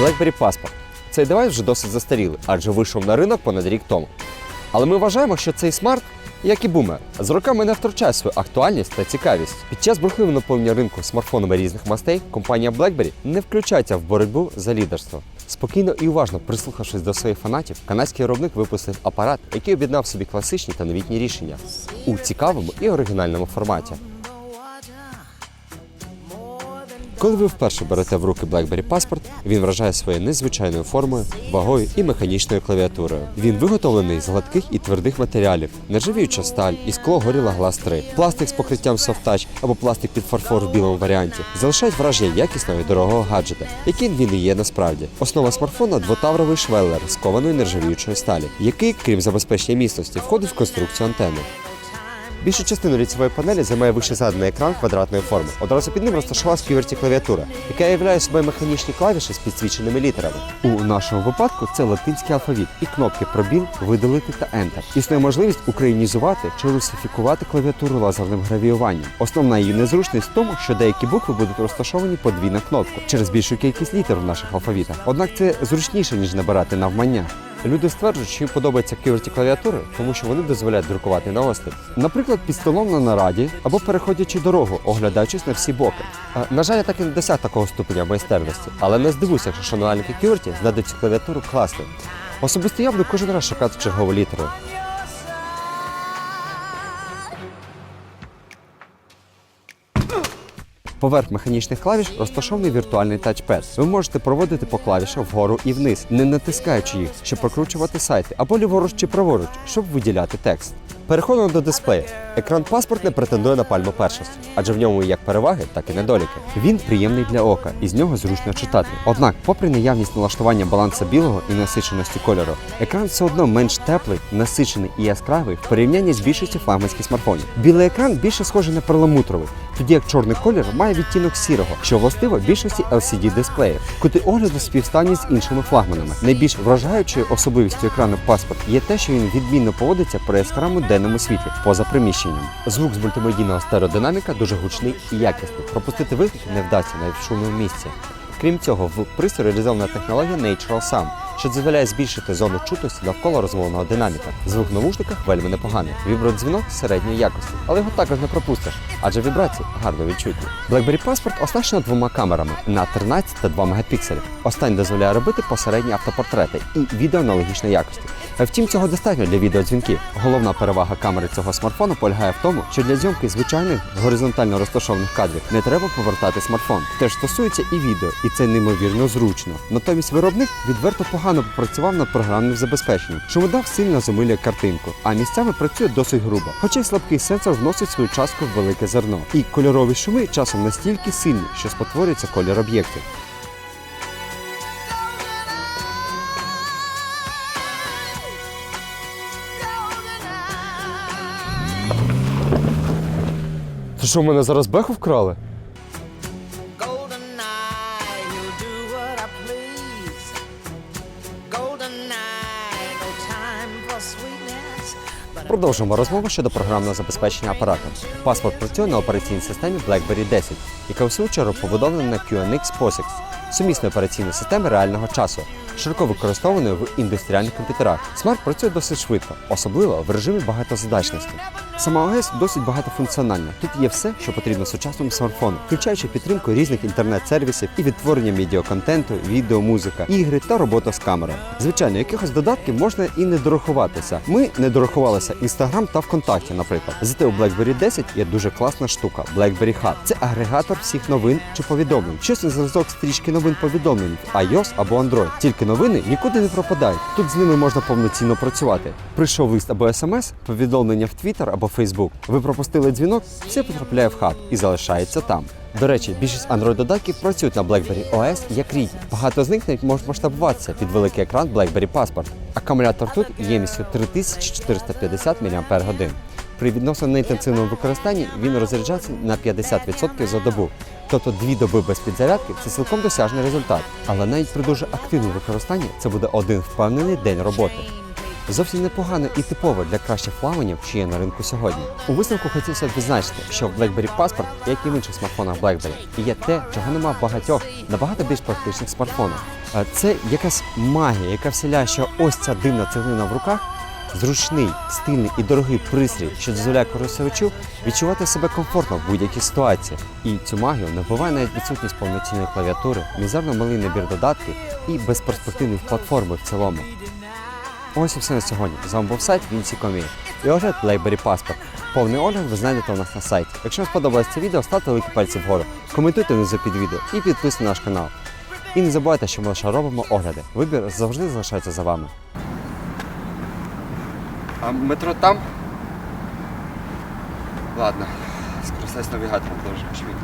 BlackBerry Passport. Цей девайс вже досить застарілий, адже вийшов на ринок понад рік тому. Але ми вважаємо, що цей смарт, як і бумер, з роками не втрачає свою актуальність та цікавість. Під час бурхливого наповнення ринку смартфонами різних мастей компанія BlackBerry не включається в боротьбу за лідерство. Спокійно і уважно прислухавшись до своїх фанатів, канадський виробник випустив апарат, який об'єднав собі класичні та новітні рішення у цікавому і оригінальному форматі. Коли ви вперше берете в руки BlackBerry Passport, він вражає своєю незвичайною формою, вагою і механічною клавіатурою. Він виготовлений з гладких і твердих матеріалів, нержавіюча сталь і скло Gorilla Glass 3. Пластик з покриттям Soft Touch або пластик під фарфор в білому варіанті залишають враження якісного і дорогого гаджета, яким він і є насправді. Основа смартфона двотавровий швеллер з кованої нержавіючої сталі, який, крім забезпечення міцності, входить в конструкцію антени. Більшу частину ліцевої панелі займає вище заданий екран квадратної форми. Одразу під ним розташувалась QWERTY клавіатура, яка являє собою механічні клавіші з підсвіченими літерами. У нашому випадку це латинський алфавіт і кнопки пробіл, видалити та Enter. Існує можливість українізувати чи русифікувати клавіатуру лазерним гравіюванням. Основна її незручність в тому, що деякі букви будуть розташовані подвійна кнопку через більшу кількість літер в наших алфавітах. Однак це зручніше ніж набирати навмання. Люди стверджують, що їм подобаються ківерті клавіатури, тому що вони дозволяють друкувати на осліп. Наприклад, під столом на нараді або переходячи дорогу, оглядаючись на всі боки. А, на жаль, я так і не досяг такого ступеня майстерності, але не здивуюся, якщо шанувальники ківерті знайдуть цю клавіатуру класною. Особисто я буду кожен раз шукати чергову літеру. Поверх механічних клавіш розташований віртуальний тачпед. Ви можете проводити по клавішах вгору і вниз, не натискаючи їх, щоб прокручувати сайти, або ліворуч чи праворуч, щоб виділяти текст. Переходимо до дисплею. Екран паспорт не претендує на пальму першості, адже в ньому як переваги, так і недоліки. Він приємний для ока і з нього зручно читати. Однак, попри наявність налаштування балансу білого і насиченості кольору, екран все одно менш теплий, насичений і яскравий в порівнянні з більшістю флагманських смартфонів. Білий екран більше схожий на перламутровий, тоді як чорний колір має відтінок сірого, що властиво більшості LCD дисплеїв. Кути огляду співстані з іншими флагманами. Найбільш вражаючою особливістю екрану паспорт є те, що він відмінно поводиться при яскравому денному світлі поза приміщенням. Звук з мультимедійного стереодинаміка дуже гучний і якісний. Пропустити вихід не вдасться навіть в шумному місці. Крім цього, в пристрої реалізована технологія Natural Sound, що дозволяє збільшити зону чутності навколо розмовного динаміка. Звук в навушниках вельми непоганий. Вібродзвінок середньої якості, але його також не пропустиш, адже вібрації гарно відчутні. BlackBerry Passport оснащено двома камерами на 13 та 2 мегапікселів. Останній дозволяє робити посередні автопортрети і відео аналогічної якості. Втім, цього достатньо для відеодзвінків. Головна перевага камери цього смартфону полягає в тому, що для зйомки звичайних горизонтально розташованих кадрів не треба повертати смартфон. Теж стосується і відео, і це неймовірно зручно. Натомість виробник відверто погано попрацював над програмним забезпеченням, що дав сильно замилює картинку, а місцями працює досить грубо. Хоча й слабкий сенсор вносить свою частку в велике зерно. І кольорові шуми часом настільки сильні, що спотворюється колір об'єктів. Що, в мене зараз беху вкрали? Продовжуємо розмову щодо програмного забезпечення апарату. Паспорт працює на операційній системі BlackBerry 10, яка у свою чергу побудована на QNX POSIX, сумісної операційної системи реального часу, широко використованої в індустріальних комп'ютерах. Смарт працює досить швидко, особливо в режимі багатозадачності. Сама ОС досить багатофункціональна. Тут є все, що потрібно сучасному смартфону, включаючи підтримку різних інтернет-сервісів і відтворення відеоконтенту, відео, музика, ігри та робота з камерою. Звичайно, якихось додатків можна і не дорахуватися. Ми не дорахувалися Instagram та ВКонтакті, наприклад. Зате у BlackBerry 10 є дуже класна штука BlackBerry Hub. Це агрегатор всіх новин чи повідомлень. Щось на зразок стрічки новин повідомлень в iOS або Android. Тільки новини нікуди не пропадають. Тут з ними можна повноцінно працювати. Прийшов лист або смс, повідомлення в Twitter або Facebook. Ви пропустили дзвінок, все потрапляє в хаб і залишається там. До речі, більшість Android додатків працюють на BlackBerry OS як рідні. Багато з них навіть можуть масштабуватися під великий екран BlackBerry Passport. Акумулятор тут ємністю 3450 мАч. При відносно неінтенсивному використанні він розряджається на 50% за добу. Тобто дві доби без підзарядки це цілком досяжний результат. Але навіть при дуже активному використанні це буде один впевнений день роботи. Зовсім непогано і типово для кращих флагманів, що є на ринку сьогодні. У висновку хотілося відзначити, що в BlackBerry Passport, як і в інших смартфонах BlackBerry, є те, чого нема в багатьох набагато більш практичних смартфонах. Це якась магія, яка вселяє, що ось ця дивна цеглина в руках зручний, стильний і дорогий пристрій, що дозволяє користувачу відчувати себе комфортно в будь-якій ситуації. І цю магію набуває навіть відсутність повноцінної клавіатури, мізерно малий набір додатків і безперспективних платформи в цілому. Ось і все на сьогодні. З вами був сайт Vinci.com.ua і огляд BlackBerry Passport. Повний огляд ви знайдете у нас на сайті. Якщо вам сподобалось це відео, ставте великі пальці вгору, коментуйте внизу під відео і підписуйтесь на наш канал. І не забувайте, що ми лише робимо огляди. Вибір завжди залишається за вами. А метро там? Ладно, скористаюсь навігатором, дуже швидко.